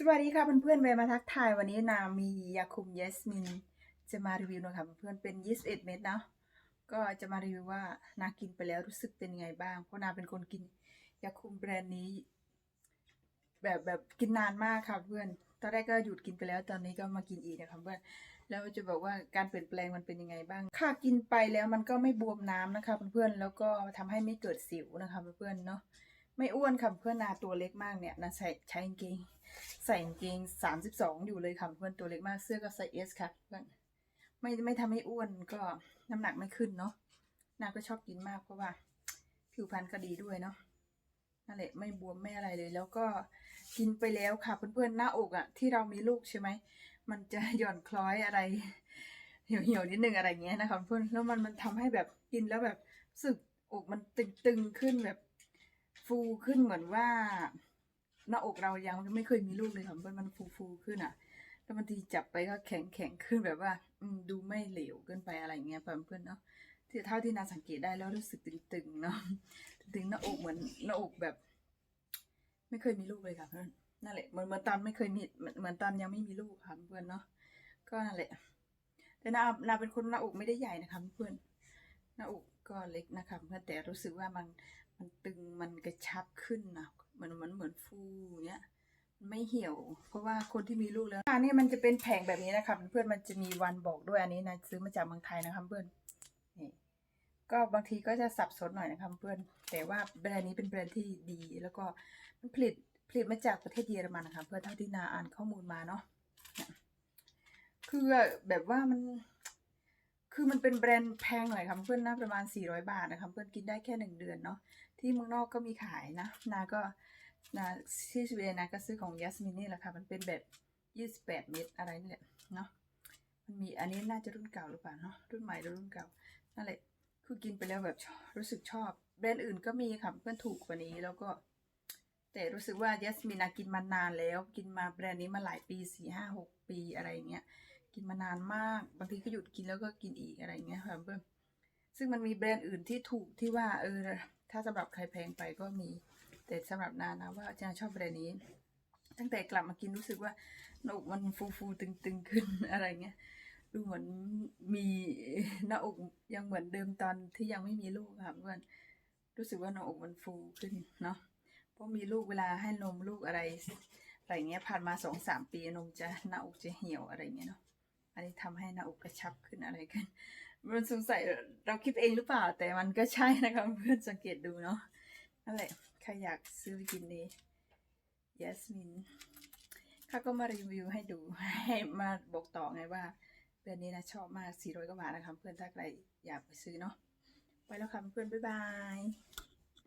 สวัสดีค่ะเพื่อนๆเวมาทักทายวันนี้นามียาคุมเยสมิน จะมารีวิวนะคะเพื่อนๆเป็น 21 เม็ดเนาะก็จะมารีวิวว่านากินไปแล้วรู้สึกเป็นยังไงบ้าง เพราะนาเป็นคนกินยาคุมแบรนด์นี้ แบบแบบกินนานมากค่ะเพื่อนตอนแรกก็หยุดกินไปแล้วตอนนี้ก็มากินอีกนะคะเพื่อนแล้วจะบอกว่าการเปลี่ยนแปลงมันเป็นยังไงบ้าง ค่ากินไปแล้วมันก็ไม่บวมน้ำนะคะเพื่อนๆแล้วก็ทำให้ไม่เกิดสิวนะคะเพื่อนๆเนาะไม่อ้วนค่ะเพื่อนนาตัวเล็กมากเนี่ยนะใส่ใช้กางเกง ใส่กางเกงสามสิบสองอยู่เลยค่ะเพื่อนตัวเล็กมากเสื้อก็ใส่เอสค่ะเพื่อนไม่ไม่ทำให้อ้วนก็น้ำหนักไม่ขึ้นเนาะนาก็ชอบกินมากเพราะว่า ผิวพรรณก็ดีด้วยเนาะนั่นแหละไม่บวมไม่อะไรเลย แล้วก็กินไปแล้วค่ะเพื่อนๆหน้าอกอะ่ะ ที่เรามีลูกใช่ไหมมันจะหย่อนคล้อยอะไรเหี่ยวเหี่ยวๆนิดนึงอะไรเงี้ยนะคะเพื่อนแล้วมันมันทำให้แบบกินแล้วแบบสึกอกมันตึงๆขึ้นแบบฟูขึ้นเหมือนว่า หน้าอกเรายังไม่เคยมีลูกเลยค่ะเพื่อนมันฟูฟูๆขึ้นอะ แล้วบางทีจับไปก็แข็งแข็งขึ้นแบบว่า อืมดูไม่เหลวเกินไปอะไรเงี้ยเพื่อนๆเนาะที่เท่าที่นาสังเกตได้แล้วรู้สึกตึงๆเนาะตึงหน้าอกเหมือนหน้าอกแบบ ไม่เคยมีลูกเลยค่ะเพื่อนนั่นแหละเหมือนเหมือนตอนไม่เคยมีเหมือนเหมือนตอนยังไม่มีลูกค่ะเพื่อนเนาะก็นั่นแหละ แต่นานาเป็นคนหน้าอกไม่ได้ใหญ่นะคะเพื่อนหน้าอกก็เล็กนะคะเพื่อนแต่รู้สึกว่ามันมันตึงมันกระชับขึ้นนะ มันมันเหมือนฟูเงี้ยไม่เหี่ยว เพราะว่าคนที่มีลูกแล้วอันนี้มันจะเป็นแผงแบบนี้นะคะเพื่อนมันจะมีวันบอกด้วยอันนี้นะซื้อมาจากเมืองไทยนะคะเพื่อนนี่ก็บางทีก็จะสับสนหน่อยนะคะเพื่อน แต่ว่าแบรนด์นี้เป็นแบรนด์ที่ดี แล้วก็มันผลิตผลิตมาจากประเทศเยอรมันนะคะเพื่อนเท่าที่นาอ่านข้อมูลมาเนาะคือแบบว่ามัน คือมันเป็นแบรนด์แพงหน่อยค่ะเพื่อนนะประมาณ 400 บาทนะคะเพื่อนกินได้แค่หนึ่งเดือนเนาะที่เมืองนอกก็มีขายนะนาก็นาที่สวีเดนนะก็ซื้อของยัสมินนี่แหละค่ะมันเป็นแบบ 28 เม็ดอะไรนี่แหละเนาะมันมีอันนี้น่าจะรุ่นเก่าหรือเปล่าเนาะรุ่นใหม่หรือรุ่นเก่านั่นแหละคือกินไปแล้วแบบรู้สึกชอบ แบรนด์อื่นก็มีค่ะเพื่อนถูกกว่านี้แล้วก็ แต่รู้สึกว่ายัสมินนากินมานานแล้ว กินมาแบรนด์นี้มาหลายปีสี่ห้าหกปีอะไรอย่างเงี้ย กินมานานมาก บางทีก็หยุดกินแล้วก็กินอีกอะไรเงี้ยค่ะเพื่อนซึ่งมันมีแบรนด์อื่นที่ถูกที่ว่าเออถ้าสำหรับใครแพงไปก็มี แต่สำหรับนานะว่าจะชอบแบรนด์นี้ ตั้งแต่กลับมากินรู้สึกว่าหน้าอกมันฟูฟูตึงๆขึ้นอะไรเงี้ยดูเหมือนมีหน้าอกยังเหมือนเดิมตอนที่ยังไม่มีลูกค่ะเพื่อนรู้สึกว่าหน้าอกมันฟูขึ้นเนาะเพราะมีลูกเวลาให้นมลูกอะไรอะไรเงี้ยผ่านมาสองสามปีนมจะหน้าอกจะเหี่ยวอะไรเงี้ยเนาะ อันนี้ทำให้หน้าอกกระชับขึ้นอะไรขึ้นมันสงสัยเราคิดเองหรือเปล่า แต่มันก็ใช่นะคะเพื่อนสังเกตดูเนาะนั่นแหละใครอยากซื้อไปกินดียสมินเขาก็มารีวิวให้ดูให้มาบอกต่อไงว่าแบรนด์นี้นะชอบมาก 400กว่าบาทนะคะเพื่อนถ้าใครอยากไปซื้อเนาะไปแล้วค่ะเพื่อนบ๊ายบาย